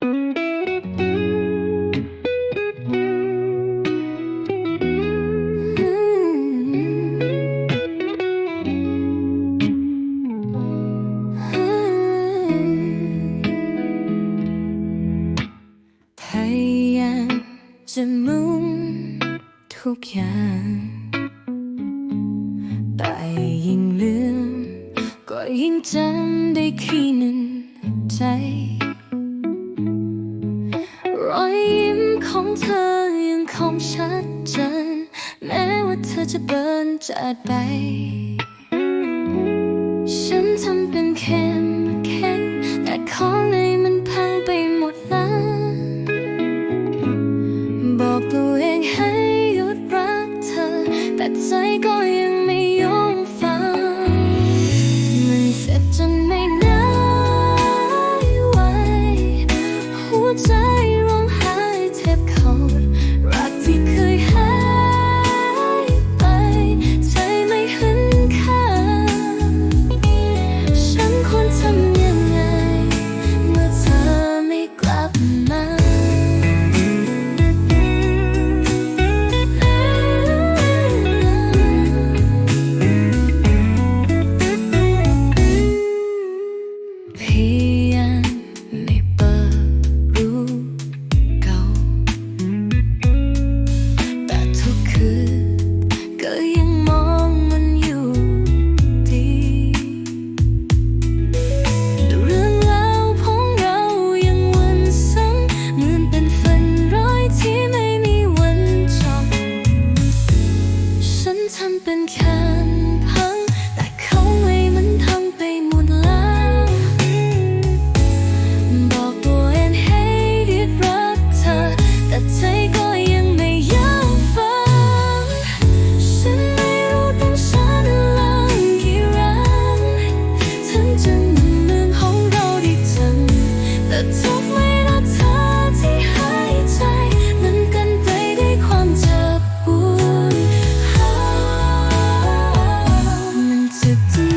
พยายามจะมุ่งทุกอย่าง แต่ยิ่งลืมก็ยิ่งจำได้ขี้หนึ่งใจ รอยยิ้มของเธอยังคงชัดเจน แม้ว่าเธอจะเบินจัดไป ฉันทำเป็นเข้มแข็งแต่ของในมันพังไปหมดแล้ว บอกตัวเองให้หยุดรักเธอ แต่ใจก็ยัง to do